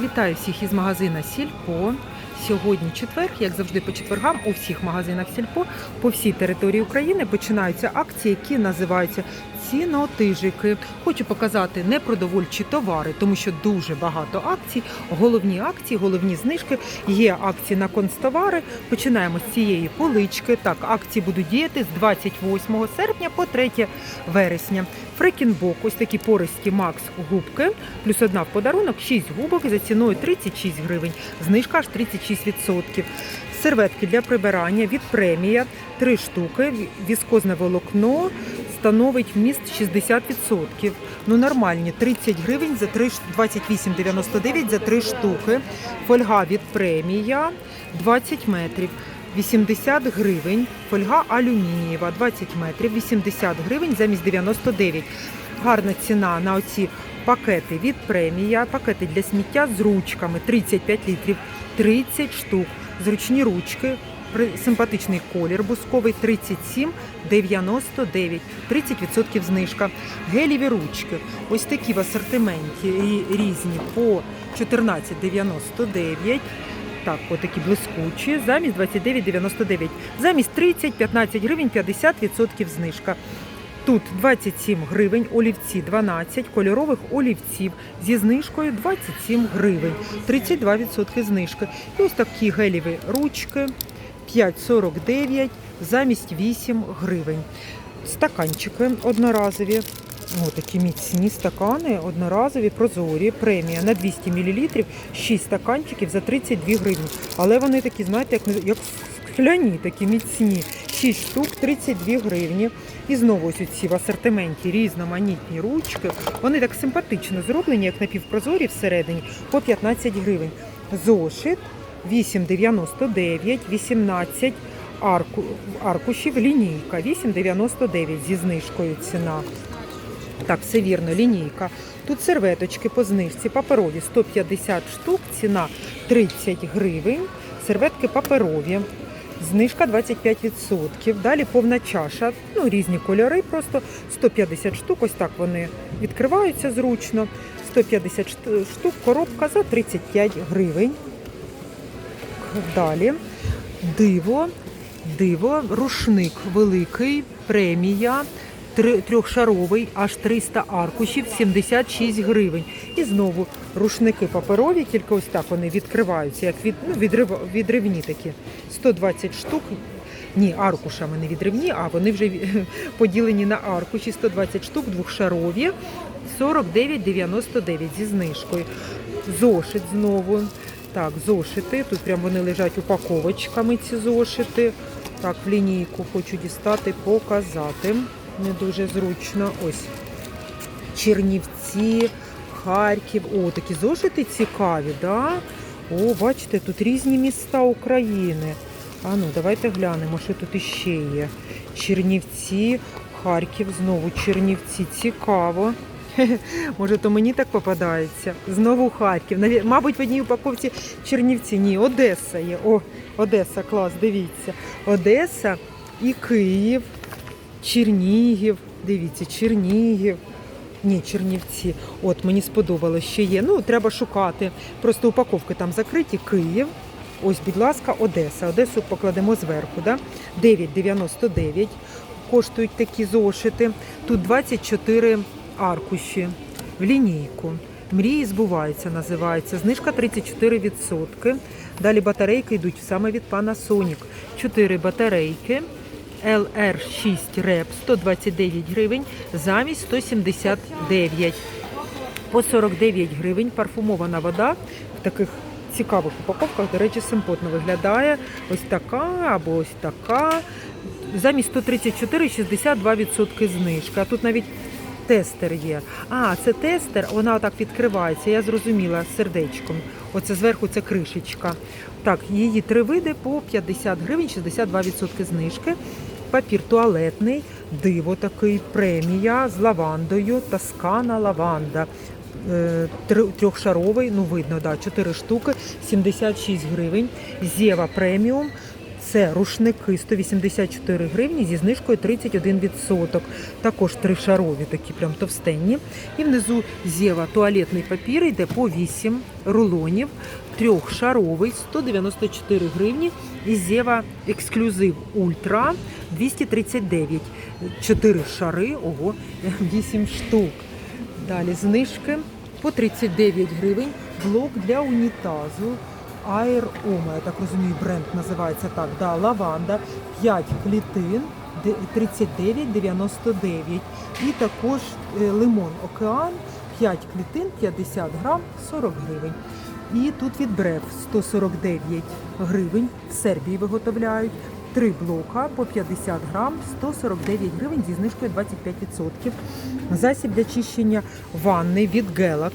Вітаю всіх із магазина Сільпо. Сьогодні четвер, як завжди по четвергам, у всіх магазинах Сільпо по всій території України починаються акції, які називаються цінотижики. Хочу показати непродовольчі товари, тому що дуже багато акцій. Головні акції, головні знижки. Є акції на концтовари. Починаємо з цієї полички. Так, акції будуть діяти з 28 серпня по 3 вересня. Фрекінбок, ось такі пористі Макс губки, плюс одна в подарунок, 6 губок за ціною 36 гривень. Знижка аж 36%. Серветки для прибирання від премія 3 штуки. Віскозне волокно становить вміст 60%. Ну нормальні 30 гривень за 3, ш- 28,99 за 3 штуки. Фольга від премія 20 метрів. 80 гривень, фольга алюмінієва 20 метрів, 80 гривень замість 99. Гарна ціна на оці пакети від премія, пакети для сміття з ручками 35 літрів, 30 штук. Зручні ручки, симпатичний колір бусковий 37,99, 30% знижка. Геліві ручки, ось такі в асортименті різні по 14,99. Так, отакі блискучі, замість 29,99. Замість 30, 15 гривень, 50% знижка. Тут 27 гривень, олівці 12, кольорових олівців зі знижкою 27 гривень, 32% знижки. І ось такі геліві ручки 5,49 замість 8 гривень. Стаканчики одноразові. О, такі міцні стакани, одноразові, прозорі, премія на 200 мл, 6 стаканчиків за 32 гривні. Але вони такі, знаєте, як, як скляні, такі міцні. 6 штук, 32 гривні. І знову ось ці в асортименті різноманітні ручки. Вони так симпатично зроблені, як напівпрозорі всередині, по 15 гривень. Зошит 8,99, 18 арку, аркушів, лінійка 8,99 зі знижкою ціна. Так, все вірно, лінійка. Тут серветочки по знижці, паперові 150 штук, ціна 30 гривень. Серветки паперові. Знижка 25%. Далі повна чаша, ну різні кольори, просто 150 штук. Ось так вони відкриваються зручно. 150 штук, коробка за 35 гривень. Далі диво, диво, рушник великий, премія, трьохшаровий, аж 300 аркушів, 76 гривень. І знову рушники паперові, тільки ось так вони відкриваються, як від, ну, відрив, відривні такі. 120 штук. Ні, аркушами не відривні, а вони вже поділені на аркуші. 120 штук, двохшарові, 49,99 зі знижкою. Зошит знову. Так, зошити. Тут прям вони лежать упаковочками, ці зошити. Так, в лінійку хочу дістати, показати. Не дуже зручно. Ось. Чернівці, Харків. О, такі зошити цікаві, да? О, бачите, тут різні міста України. А ну, давайте глянемо, що тут іще є. Чернівці, Харків, знову Чернівці. Цікаво. Може, то мені так попадається. Знову Харків. Мабуть, в одній упаковці Чернівці. Ні, Одеса є. О, Одеса, клас, дивіться. Одеса і Київ, Чернігів. Дивіться, Чернігів. Ні, Чернівці. От мені сподобалось, що є. Ну, треба шукати. Просто упаковки там закриті. Київ. Ось, будь ласка, Одеса. Одесу покладемо зверху. Да? 9,99 коштують такі зошити. Тут 24 аркуші в лінійку. Мрії збуваються, називається. Знижка 34%. Далі батарейки йдуть саме від Panasonic. 4 батарейки. LR6 Rep 129 гривень замість 179. По 49 гривень парфумована вода в таких цікавих упаковках, до речі, симпотно виглядає. Ось така або ось така. Замість 134 62% знижка. Тут навіть тестер є. А, це тестер, вона отак відкривається. Я зрозуміла сердечком. Оце зверху це кришечка. Так, її три види по 50 гривень, 62% знижки. Папір туалетний, диво такий, премія з лавандою, таскана лаванда. Е, Трьохшаровий, ну видно, да, 4 штуки, 76 гривень. Зєва преміум Це рушники 184 гривні зі знижкою 31%. Також тришарові, такі прям товстенні. І внизу зєва туалетний папір йде по 8 рулонів. Трьохшаровий 194 гривні. І зєва ексклюзив ультра 239. 4 шари, ого, 8 штук. Далі знижки по 39 гривень. Блок для унітазу. Air Oma, я так розумію, бренд називається так. Да, лаванда, 5 клітин, 39,99. І також е, лимон океан, 5 клітин, 50 грам, 40 гривень. І тут від брев 149 гривень. В Сербії виготовляють. Три блока по 50 грам, 149 гривень зі знижкою 25%. Засіб для чищення ванни від Gelax.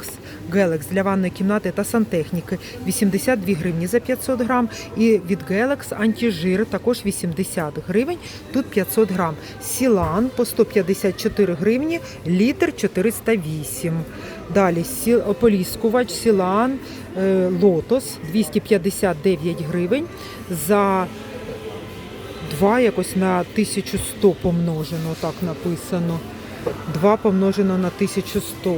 Gelax для ванної кімнати та сантехніки 82 гривні за 500 грам. І від Gelax антижир також 80 гривень, тут 500 грам. Сілан по 154 гривні, літр 408. Далі ополіскувач Сілан е, Лотос 259 гривень за 2 якось на 1100 помножено, так написано. 2 помножено на 1100.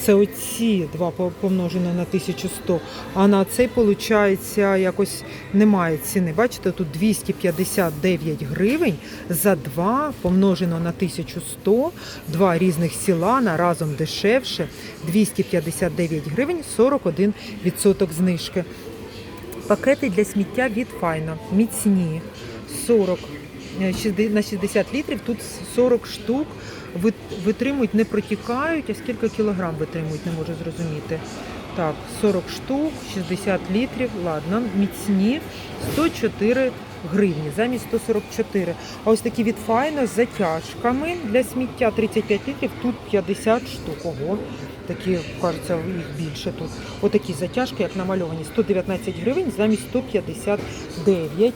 Це оці 2 по- помножено на 1100. А на цей, виходить, якось немає ціни. Бачите, тут 259 гривень за 2 помножено на 1100. Два різних сілана разом дешевше. 259 гривень, 41% знижки. Пакети для сміття від Файна. Міцні. 40 е, на 60 літрів, тут 40 штук. Ви- Витримують, не протікають, а скільки кілограм витримують, не можу зрозуміти. Так, 40 штук, 60 літрів, ладно, міцні, 104 гривні, замість 144. А ось такі від Файна з затяжками для сміття 35 літрів, тут 50 штук. Ого, такі, кажеться, їх більше тут. Отакі затяжки, як намальовані, 119 гривень замість 159.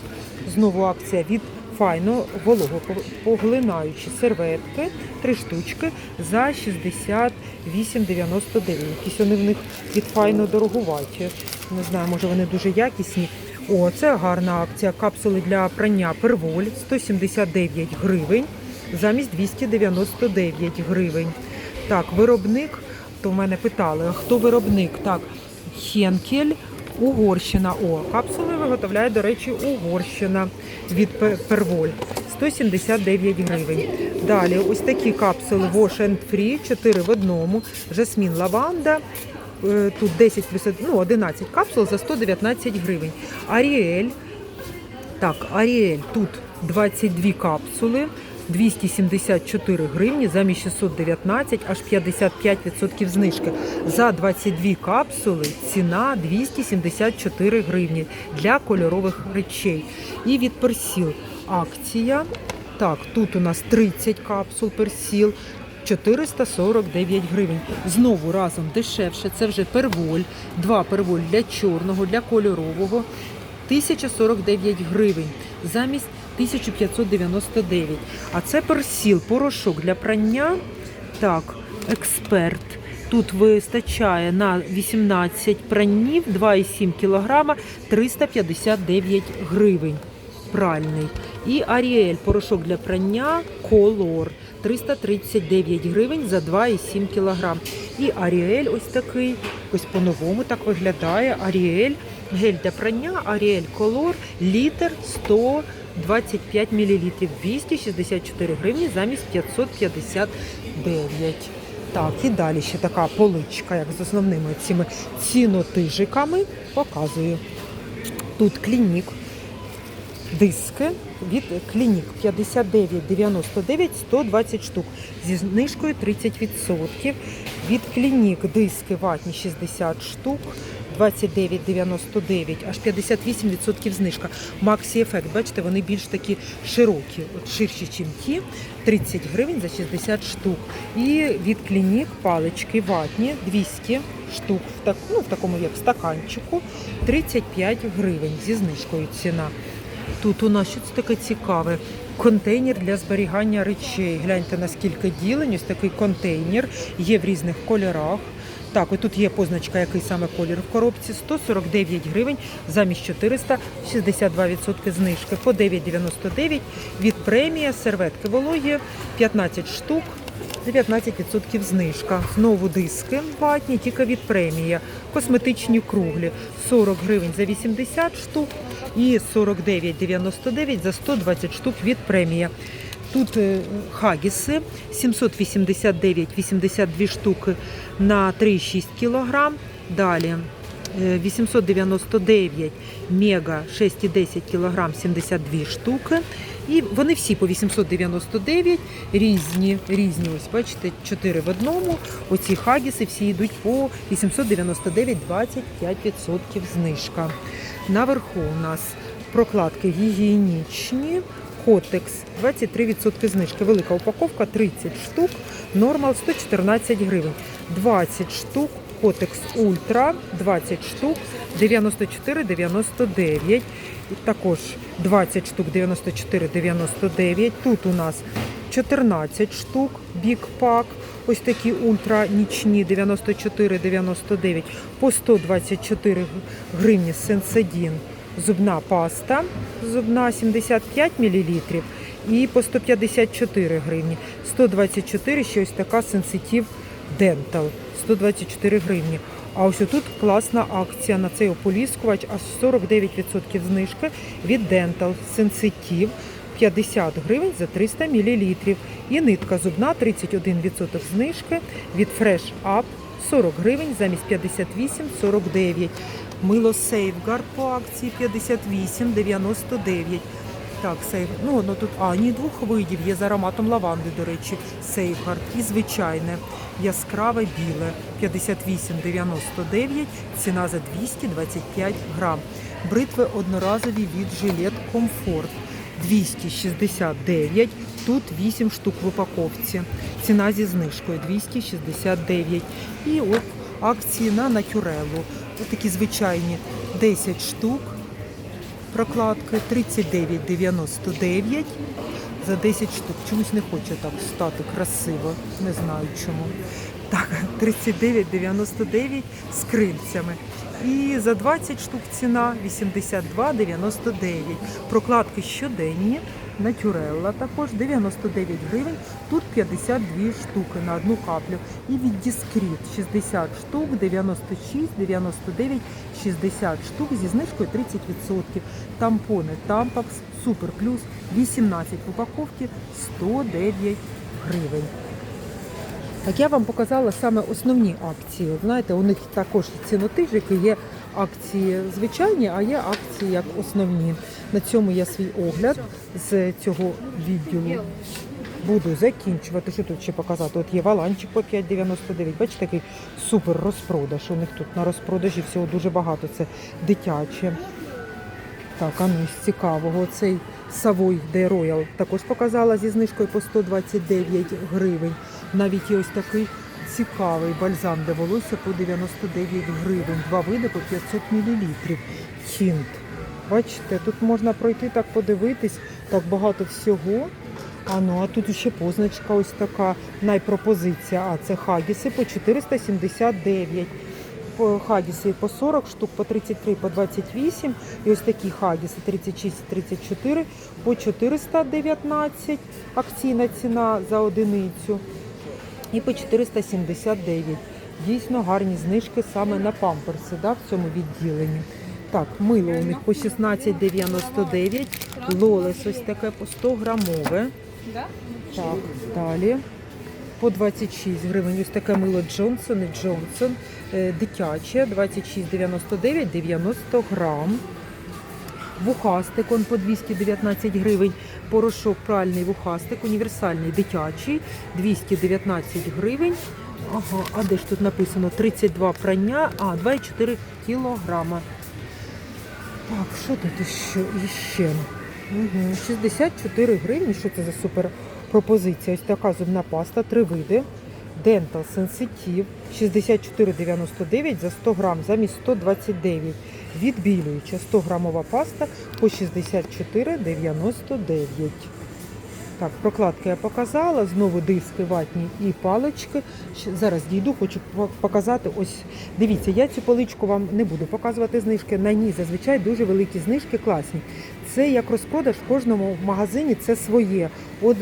Знову акція від Файно вологопоглинаючі серветки, три штучки за 68,99. Якісь вони в них від Файно дорогуваті. Не знаю, може вони дуже якісні. О, це гарна акція. Капсули для прання перволь 179 гривень замість 299 гривень. Так, виробник, то в мене питали, хто виробник? Так, Хенкель, Угорщина. О, капсули виготовляє, до речі, Угорщина від Перволь. 179 гривень. Далі ось такі капсули Wash and Free, 4 в одному. Жасмін лаванда. Е, Тут 10 плюс ну, 11 капсул за 119 гривень. Аріель так, Аріель тут 22 капсули, 274 гривні, замість 619, аж 55% знижки. За 22 капсули ціна 274 гривні для кольорових речей. І від персіл акція. Так, тут у нас 30 капсул персіл. 449 гривень. Знову разом дешевше. Це вже перволь. Два перволь для чорного, для кольорового. 1049 гривень замість 1599. А це персіл, порошок для прання. Так, експерт. Тут вистачає на 18 пранів 2,7 кг 359 гривень. Пральний. І Аріель порошок для прання Колор 339 гривень за 2,7 кг. І Аріель ось такий, ось по-новому так виглядає. Аріель гель для прання, Аріель Колор, літр 125 мл, 264 гривні замість 559. Так, і далі ще така поличка, як з основними цими цінотижиками, показую. Тут клінік, диски від клінік 59,99 120 штук зі знижкою 30%. Від клінік диски ватні 60 штук. 29,99, аж 58% знижка. Максі ефект, бачите, вони більш такі широкі, от ширші, ніж ті. 30 гривень за 60 штук. І від клінік палички ватні 200 штук в, так, ну, в такому як стаканчику 35 гривень зі знижкою ціна. Тут у нас щось таке цікаве. Контейнер для зберігання речей. Гляньте, наскільки ділень. Ось такий контейнер. Є в різних кольорах. Так, отут є позначка, який саме колір в коробці. 149 гривень замість 400, 62% знижки. По 9,99 від премія, серветки вологі, 15 штук. 19% знижка. Знову диски ватні, тільки від премія. Косметичні круглі 40 гривень за 80 штук і 49,99 за 120 штук від премія. Тут е, хагіси 789,82 штуки на 3,6 кг. Далі 899 мега 6,10 кг 72 штуки. І вони всі по 899, різні, різні. Ось бачите, 4 в одному. Оці хагіси всі йдуть по 899, 25% знижка. Наверху у нас прокладки гігієнічні. Котекс 23% знижки. Велика упаковка 30 штук. Нормал 114 гривень. 20 штук. Котекс Ультра 20 штук 94,99. І Також 20 штук 94,99. Тут у нас 14 штук Pack. Ось такі ультра нічні 94,99 по 124 гривні Сенсадін. Зубна паста, зубна 75 мл і по 154 гривні. 124 ще ось така сенситив Dental. 124 гривні. А ось тут класна акція на цей ополіскувач, аж 49% знижки від Dental Sensitive 50 гривень за 300 мл. І нитка зубна 31% знижки від Fresh Up 40 гривень замість 58,49. Мило Safeguard по акції 58,99. Так, сейф. Ну, воно тут, а, ні, двох видів. Є з ароматом лаванди, до речі, сейфгард. І звичайне, яскраве біле 58,99, ціна за 225 грам. Бритви одноразові від жилет Комфорт 269. Тут 8 штук в упаковці. Ціна зі знижкою 269. І от акції на натюрелу. Ось такі звичайні 10 штук прокладки 39,99 за 10 штук. Чомусь не хоче так стати красиво, не знаю чому. Так, 39,99 з крильцями. І за 20 штук ціна 82,99. Прокладки щоденні, натюрелла також 99 гривень. Тут 52 штуки на одну каплю. І від Діскріт 60 штук, 96, 99, 60 штук зі знижкою 30%. Тампони Тампакс Супер Плюс 18 в упаковці 109 гривень. Так я вам показала саме основні акції. Знаєте, у них також цінотижики, є акції звичайні, а є акції як основні. На цьому я свій огляд з цього відділу буду закінчувати. Що тут ще показати? От є валанчик по 5,99. Бачите, такий супер розпродаж. У них тут на розпродажі всього дуже багато. Це дитяче. Так, а ну з цікавого. Цей Savoy de Royal також показала зі знижкою по 129 гривень. Навіть є ось такий цікавий бальзам для волосся по 99 гривень. Два види по 500 мл. Тінт. Бачите, тут можна пройти так подивитись, так багато всього. А ну, а тут ще позначка ось така найпропозиція. А це хагіси по 479. По хагіси по 40 штук, по 33, по 28. І ось такі хагіси 36, 34 по 419. Акційна ціна за одиницю. І по 479. Дійсно гарні знижки саме на памперси да, в цьому відділенні. Так, мило у них по 16,99. Лолес ось таке по 100 грамове. Так, далі. По 26 гривень. Ось таке мило Джонсон і Джонсон. Е, Дитяче 26,99, 90 грам. Вухастик он по 219 гривень. Порошок пральний вухастик, універсальний дитячий, 219 гривень. Ага, а де ж тут написано 32 прання, а 2,4 кілограма. Так, що тут іще? іще? Угу. 64 гривні. Що це за супер пропозиція? Ось така зубна паста, три види. Dental Sensitive 64,99 за 100 грам замість 129. Відбілююча 100 грамова паста по 64,99. Так, прокладки я показала, знову диски ватні і палички. Зараз дійду, хочу показати. Ось дивіться, я цю поличку вам не буду показувати знижки. На ній зазвичай дуже великі знижки, класні. Це як розпродаж в кожному магазині, це своє. От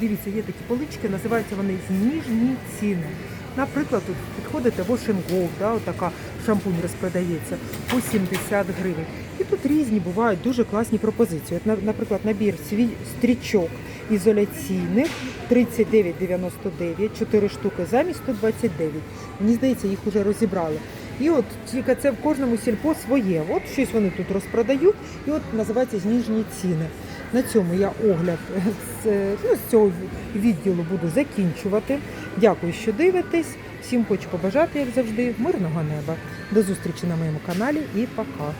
дивіться, є такі полички, називаються вони зніжні ціни. Наприклад, тут підходите в Ocean Gold, да, отака шампунь розпродається по 70 гривень. І тут різні бувають дуже класні пропозиції. От, на- наприклад, набір свій стрічок ізоляційних 39,99, 4 штуки замість 129. Мені здається, їх вже розібрали. І от тільки це в кожному сільпо своє. От щось вони тут розпродають, і от називається зніжні ціни. На цьому я огляд з, ну, з цього відділу буду закінчувати. Дякую, що дивитесь. Всім хочу побажати, як завжди, мирного неба. До зустрічі на моєму каналі і пока.